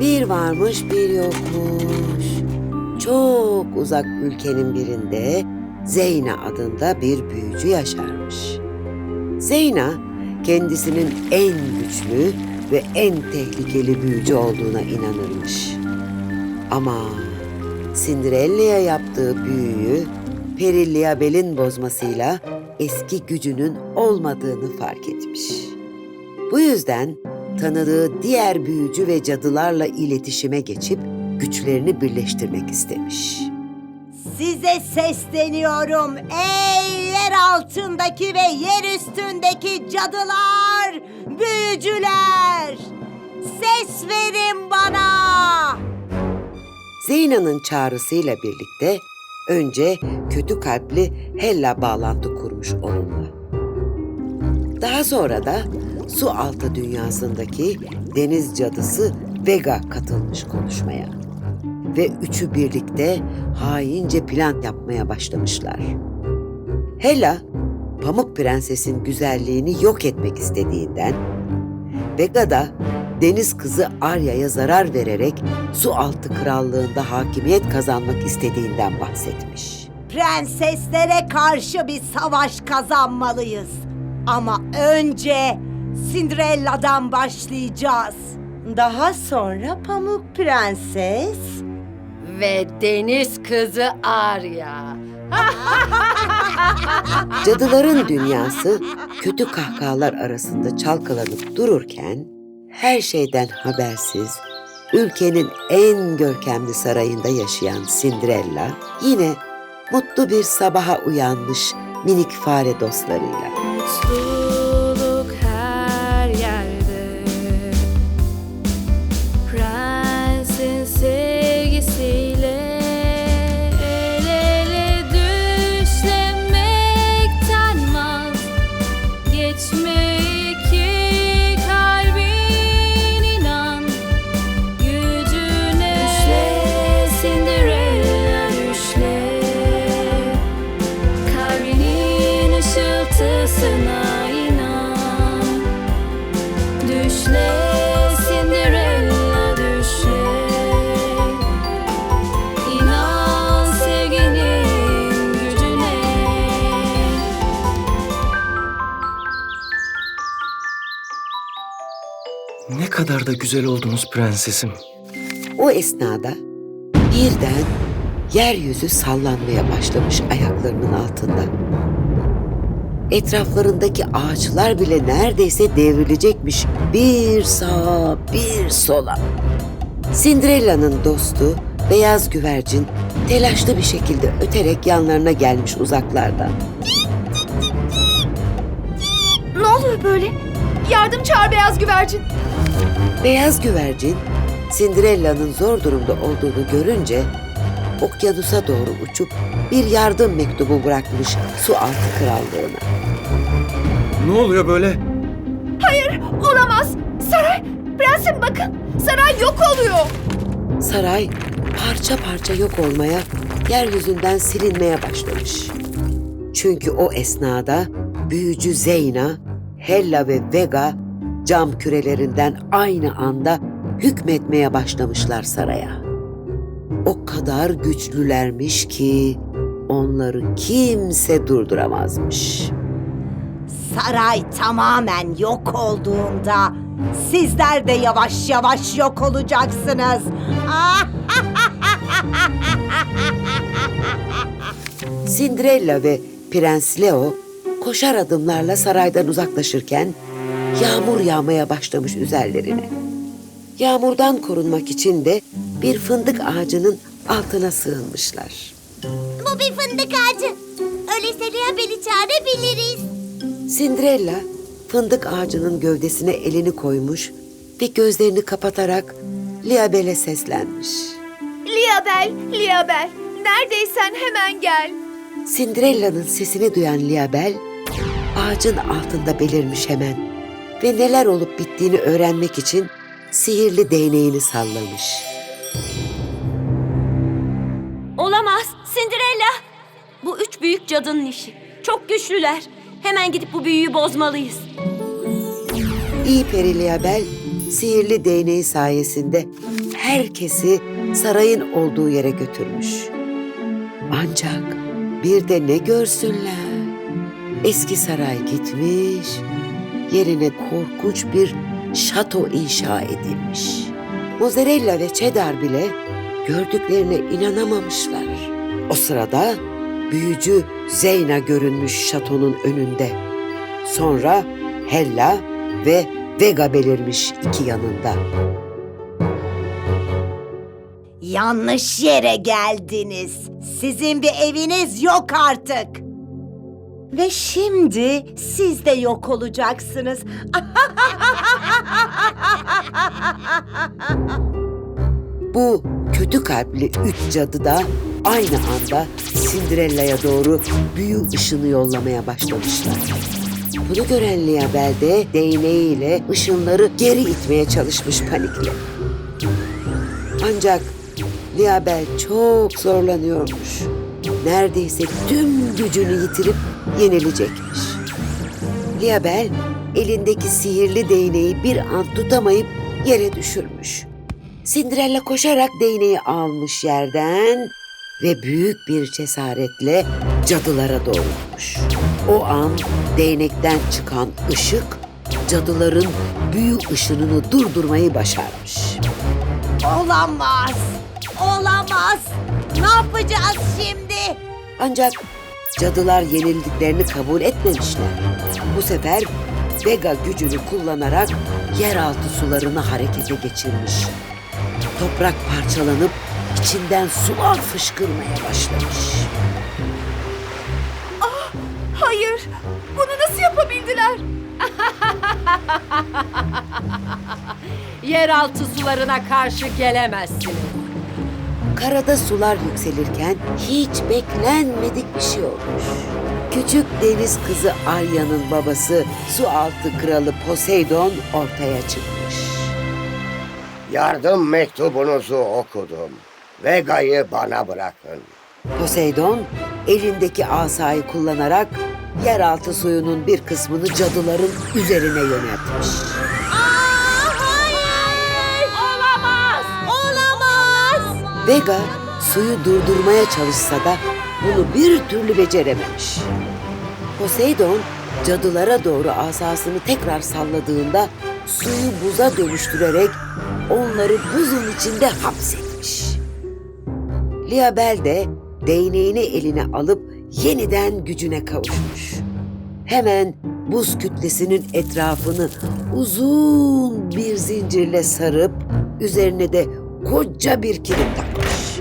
Bir varmış bir yokmuş. Çok uzak ülkenin birinde Zeyna adında bir büyücü yaşarmış. Zeyna kendisinin en güçlü ve en tehlikeli büyücü olduğuna inanırmış. Ama Cinderella'ya yaptığı büyüyü Peri Liabel'in bozmasıyla eski gücünün olmadığını fark etmiş. Bu yüzden tanıdığı diğer büyücü ve cadılarla iletişime geçip güçlerini birleştirmek istemiş. Size sesleniyorum ey yer altındaki ve yer üstündeki cadılar, büyücüler. Ses verin bana. Zeyna'nın çağrısıyla birlikte önce kötü kalpli Hella bağlantı kurmuş onunla. Daha sonra da su altı dünyasındaki deniz cadısı Vega katılmış konuşmaya. Ve üçü birlikte haince plan yapmaya başlamışlar. Hella, Pamuk Prenses'in güzelliğini yok etmek istediğinden, Vega da deniz kızı Arya'ya zarar vererek su altı krallığında hakimiyet kazanmak istediğinden bahsetmiş. Prenseslere karşı bir savaş kazanmalıyız. Ama önce Cinderella'dan başlayacağız. Daha sonra Pamuk Prenses Ve deniz kızı Arya. Cadıların dünyası kötü kahkahalar arasında çalkalanıp dururken her şeyden habersiz ülkenin en görkemli sarayında yaşayan Cinderella yine mutlu bir sabaha uyanmış minik fare dostlarıyla. Mutluluk Kalbinin ışıltısına inan Düşle Cinderella düşle İnan sevginin gücüne Ne kadar da güzel oldunuz prensesim. O esnada birden yeryüzü sallanmaya başlamış ayaklarının altında. Etraflarındaki ağaçlar bile neredeyse devrilecekmiş bir sağa bir sola. Cinderella'nın dostu beyaz güvercin telaşlı bir şekilde öterek yanlarına gelmiş uzaklardan. Ne oluyor böyle? Yardım çağır beyaz güvercin. Beyaz güvercin Cinderella'nın zor durumda olduğunu görünce okyanusa doğru uçup bir yardım mektubu bırakmış su altı krallığına. Ne oluyor böyle? Olamaz. Saray, prensim bakın. Saray yok oluyor. Saray parça parça yok olmaya, yeryüzünden silinmeye başlamış. Çünkü o esnada büyücü Zeyna, Hella ve Vega cam kürelerinden aynı anda hükmetmeye başlamışlar saraya. O kadar güçlülermiş ki onları kimse durduramazmış. saray tamamen yok olduğunda sizler de yavaş yavaş yok olacaksınız. Cinderella ve Prens Leo koşar adımlarla saraydan uzaklaşırken yağmur yağmaya başlamış üzerlerine. Yağmurdan korunmak için de bir fındık ağacının altına sığınmışlar. Bu bir fındık ağacı. Öyleyse Rihabel'i çağırabiliriz. Cinderella fındık ağacının gövdesine elini koymuş ve gözlerini kapatarak Liabel'e seslenmiş. Liabel, Liabel. Neredeysen hemen gel. Cinderella'nın sesini duyan Liabel ağacın altında belirmiş hemen ve neler olup bittiğini öğrenmek için sihirli değneğini sallamış. Olamaz. Cinderella. Bu üç büyük cadının işi. Çok güçlüler. Hemen gidip bu büyüyü bozmalıyız. İyi Peri Liabel sihirli değneği sayesinde herkesi sarayın olduğu yere götürmüş. Ancak bir de ne görsünler. Eski saray gitmiş, yerine korkunç bir şato inşa edilmiş. Mozzarella ve cheddar bile gördüklerine inanamamışlar. O sırada büyücü Zeyna görünmüş şatonun önünde. Sonra Hella ve Vega belirmiş iki yanında. Yanlış yere geldiniz. Sizin bir eviniz yok artık. Ve şimdi siz de yok olacaksınız. Bu kötü kalpli üç cadı da aynı anda Cinderella'ya doğru büyü ışını yollamaya başlamışlar. Bunu gören Liabel de değneğiyle ışınları geri itmeye çalışmış panikle. Ancak Liabel çok zorlanıyormuş. Neredeyse tüm gücünü yitirip yenilecekmiş. Liabel elindeki sihirli değneği bir an tutamayıp yere düşürmüş. Cinderella koşarak değneği almış yerden ve büyük bir cesaretle cadılara doğrulmuş. O an değnekten çıkan ışık cadıların büyü ışınını durdurmayı başarmış. Olamaz. Olamaz. Ne yapacağız şimdi? Ancak cadılar yenildiklerini kabul etmemişler. Bu sefer Vega gücünü kullanarak yeraltı sularını harekete geçirmiş. Toprak parçalanıp içinden sular fışkırmaya başlamış. Hayır. Bunu nasıl yapabildiler? Yeraltı sularına karşı gelemezsiniz. Karada sular yükselirken hiç beklenmedik bir şey olmuş. Küçük deniz kızı Arya'nın babası su altı kralı Poseidon ortaya çıkmış. Yardım mektubunuzu okudum. Vega'yı bana bırakın. Poseidon elindeki asayı kullanarak yeraltı suyunun bir kısmını cadıların üzerine yöneltmiş. Olamaz. Olamaz. Vega suyu durdurmaya çalışsa da bunu bir türlü becerememiş. Poseidon cadılara doğru asasını tekrar salladığında suyu buza dönüştürerek onları buzun içinde hapsetmiş. Liabel de değneğini eline alıp yeniden gücüne kavuşmuş. Hemen buz kütlesinin etrafını uzun bir zincirle sarıp üzerine de koca bir kilit takmış.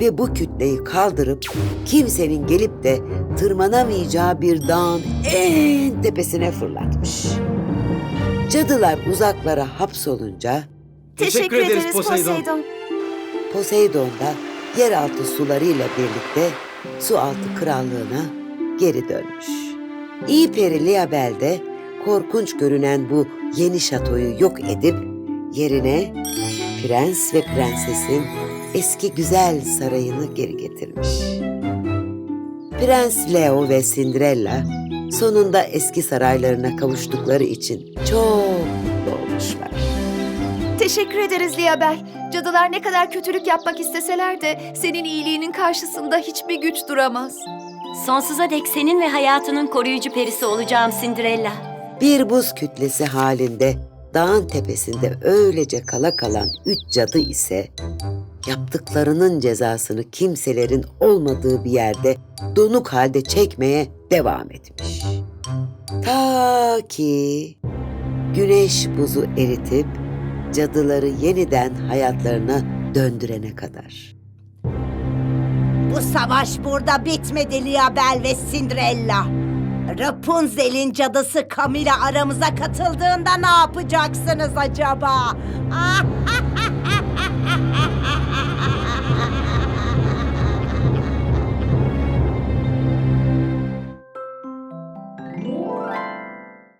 Ve bu kütleyi kaldırıp kimsenin gelip de tırmanamayacağı bir dağın en tepesine fırlatmış. Cadılar uzaklara hapsolunca Teşekkür, ederiz Poseidon. Poseidon da yeraltı sularıyla birlikte su altı krallığına geri dönmüş. İyi peri Liabel de korkunç görünen bu yeni şatoyu yok edip yerine prens ve prensesin eski güzel sarayını geri getirmiş. Prens Leo ve Cinderella sonunda eski saraylarına kavuştukları için çok. Teşekkür ederiz Liabel. Cadılar ne kadar kötülük yapmak isteseler de senin iyiliğinin karşısında hiçbir güç duramaz. Sonsuza dek senin ve hayatının koruyucu perisi olacağım Cinderella. Bir buz kütlesi halinde dağın tepesinde öylece kala kalan üç cadı ise yaptıklarının cezasını kimselerin olmadığı bir yerde donuk halde çekmeye devam etmiş. Ta ki güneş buzu eritip cadıları yeniden hayatlarına döndürene kadar. Bu savaş burada bitmedi Liabel ve Cinderella. Rapunzel'in cadısı Camila aramıza katıldığında ne yapacaksınız acaba? Ah,